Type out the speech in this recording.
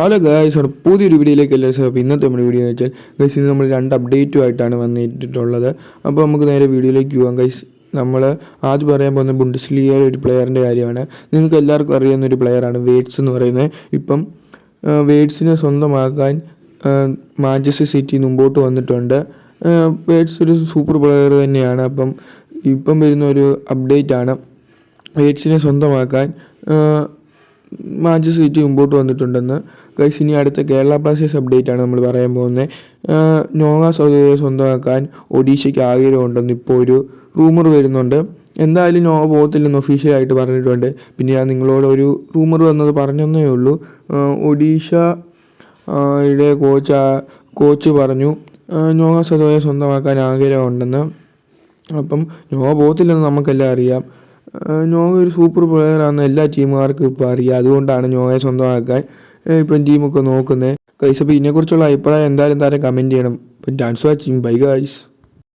Hello guys ആണ് പുതിയൊരു വീഡിയോയിലേക്ക് എല്ലാവരും അപ്പോൾ ഇന്നത്തെ നമ്മുടെ വീഡിയോ എന്ന് വെച്ചാൽ ഗൈസ് ഇന്ന് നമ്മൾ രണ്ട് അപ്ഡേറ്റുമായിട്ടാണ് വന്നിട്ടുള്ളത്. അപ്പോൾ നമുക്ക് നേരെ വീഡിയോയിലേക്ക് പോകാം ഗൈസ് നമ്മൾ ആദ്യം പറയാൻ പോകുന്ന ബുണ്ടസ്ലിയുടെ ഒരു പ്ലെയറിന്റെ കാര്യമാണ്. നിങ്ങൾക്ക് എല്ലാവർക്കും അറിയാവുന്ന ഒരു പ്ലെയറാണ് വേഡ്സ് എന്ന് പറയുന്നത്. ഇപ്പം വേഡ്സിനെ സ്വന്തമാക്കാൻ മാഞ്ചസ്റ്റർ സിറ്റി മുമ്പോട്ട് വന്നിട്ടുണ്ട്. വേഡ്സ് ഒരു സൂപ്പർ പ്ലെയർ തന്നെയാണ്. അപ്പം ഇപ്പം വരുന്ന ഒരു അപ്ഡേറ്റാണ് വേഡ്സിനെ സ്വന്തമാക്കാൻ മാഞ്ചസ്റ്റർ സീറ്റ് മുമ്പോട്ട് വന്നിട്ടുണ്ടെന്ന്. ഗൈസ് ഇനി അടുത്ത കേരള ബ്ലാസ്റ്റേഴ്സ് അപ്ഡേറ്റ് ആണ് നമ്മൾ പറയാൻ പോകുന്നത്. നോവ സൗദിയെ സ്വന്തമാക്കാൻ ഒഡീഷയ്ക്ക് ആഗ്രഹമുണ്ടെന്ന് ഇപ്പോൾ ഒരു റൂമർ വരുന്നുണ്ട്. എന്തായാലും നോവ പോകത്തില്ലെന്ന് ഒഫീഷ്യലായിട്ട് പറഞ്ഞിട്ടുണ്ട്. പിന്നെ ഞാൻ നിങ്ങളോട് ഒരു റൂമർ വന്നത് പറഞ്ഞതേ ഉള്ളൂ. ഒഡീഷ യുടെ കോച്ച് കോച്ച് പറഞ്ഞു നോവ സദോയെ സ്വന്തമാക്കാൻ ആഗ്രഹമുണ്ടെന്ന്. അപ്പം നോവ പോകത്തില്ലെന്ന് നമുക്കെല്ലാം അറിയാം. നോവ ഒരു സൂപ്പർ പ്ലെയർ ആണെന്ന് എല്ലാ ടീമുകാർക്കും ഇപ്പോൾ അറിയാം. അതുകൊണ്ടാണ് നോവയെ സ്വന്തമാക്കാൻ ഇപ്പം ടീമൊക്കെ നോക്കുന്നത് കൈസ് അപ്പോൾ ഇതിനെക്കുറിച്ചുള്ള അഭിപ്രായം എന്തായാലും താരം കമന്റ് ചെയ്യണം. Dance watching bye guys